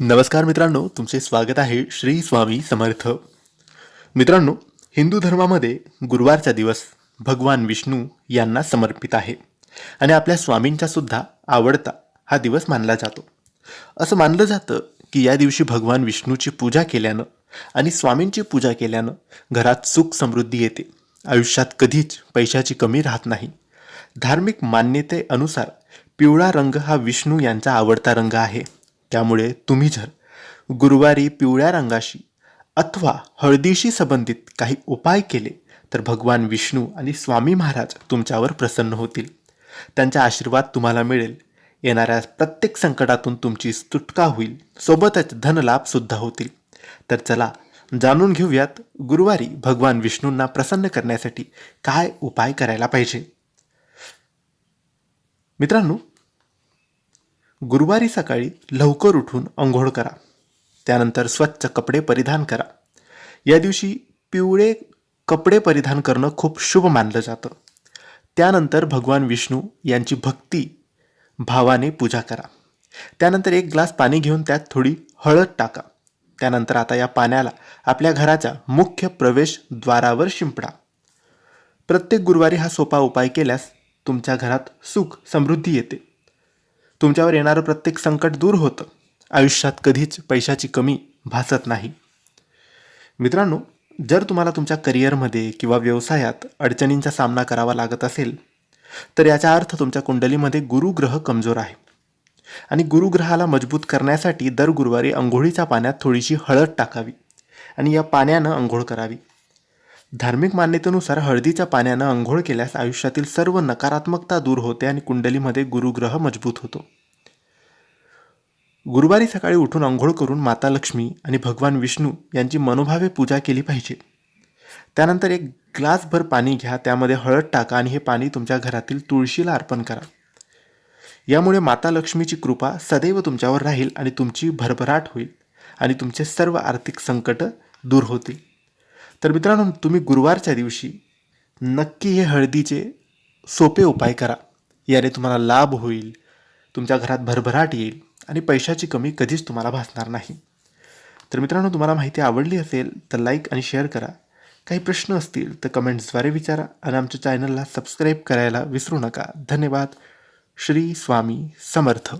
नमस्कार मित्रांनो तुमचे स्वागत आहे श्री स्वामी समर्थ. मित्रांनो हिंदू धर्मामध्ये गुरुवारचा दिवस भगवान विष्णू यांना समर्पित आहे आणि आपल्या स्वामींचा सुद्धा आवडता हा दिवस मानला जातो. असं मानलं जातं की या दिवशी भगवान विष्णूची पूजा केल्यानं आणि स्वामींची पूजा केल्यानं घरात सुख समृद्धी येते. आयुष्यात कधीच पैशाची कमी राहत नाही. धार्मिक मान्यतेअनुसार पिवळा रंग हा विष्णू यांचा आवडता रंग आहे. त्यामुळे तुम्ही जर गुरुवारी पिवळ्या रंगाशी अथवा हळदीशी संबंधित काही उपाय केले तर भगवान विष्णू आणि स्वामी महाराज तुमच्यावर प्रसन्न होतील. त्यांचा आशीर्वाद तुम्हाला मिळेल. येणाऱ्या प्रत्येक संकटातून तुमची सुटका होईल. सोबतच धनलाभसुद्धा होतील. तर चला जाणून घेऊयात गुरुवारी भगवान विष्णूंना प्रसन्न करण्यासाठी काय उपाय करायला पाहिजे. मित्रांनो गुरुवारी सकाळी लवकर उठून अंघोळ करा. त्यानंतर स्वच्छ कपडे परिधान करा. या दिवशी पिवळे कपडे परिधान करणं खूप शुभ मानलं जातं. त्यानंतर भगवान विष्णू यांची भक्ती भावाने पूजा करा. त्यानंतर एक ग्लास पाणी घेऊन त्यात थोडी हळद टाका. त्यानंतर आता या पाण्याला आपल्या घराच्या मुख्य प्रवेशद्वारावर शिंपडा. प्रत्येक गुरुवारी हा सोपा उपाय केल्यास तुमच्या घरात सुख समृद्धी येते. तुमच्यावर येणारं प्रत्येक संकट दूर होतं. आयुष्यात कधीच पैशाची कमी भासत नाही. मित्रांनो जर तुम्हाला तुमच्या करिअरमध्ये किंवा व्यवसायात अडचणींचा सामना करावा लागत असेल तर याचा अर्थ तुमच्या कुंडलीमध्ये गुरुग्रह कमजोर आहे. आणि गुरुग्रहाला मजबूत करण्यासाठी दर गुरुवारी अंघोळीच्या पाण्यात थोडीशी हळद टाकावी आणि या पाण्यानं अंघोळ करावी. धार्मिक मान्यतेनुसार हळदीच्या पाण्यानं अंघोळ केल्यास आयुष्यातील सर्व नकारात्मकता दूर होते आणि कुंडलीमध्ये गुरुग्रह मजबूत होतो. गुरुवारी सकाळी उठून अंघोळ करून माता लक्ष्मी आणि भगवान विष्णू यांची मनोभावे पूजा केली पाहिजे. त्यानंतर एक ग्लासभर पाणी घ्या त्यामध्ये हळद टाका आणि हे पाणी तुमच्या घरातील तुळशीला अर्पण करा. यामुळे माता लक्ष्मीची कृपा सदैव तुमच्यावर राहील आणि तुमची भरभराट होईल आणि तुमचे सर्व आर्थिक संकट दूर होतील. तर मित्रांनो तुम्ही गुरुवारच्या दिवशी नक्की हे हळदीचे सोपे उपाय करा. याने तुम्हाला लाभ होईल तुमच्या घरात भरभराट येईल आणि पैशाची कमी कधीच तुम्हाला भासणार नाही. तर मित्रांनो तुम्हाला माहिती आवडली असेल तर लाईक आणि शेअर करा. काही प्रश्न असतील तर कमेंट्सद्वारे विचारा आणि आमच्या चॅनलला सबस्क्राईब करायला विसरू नका. धन्यवाद. श्री स्वामी समर्थ.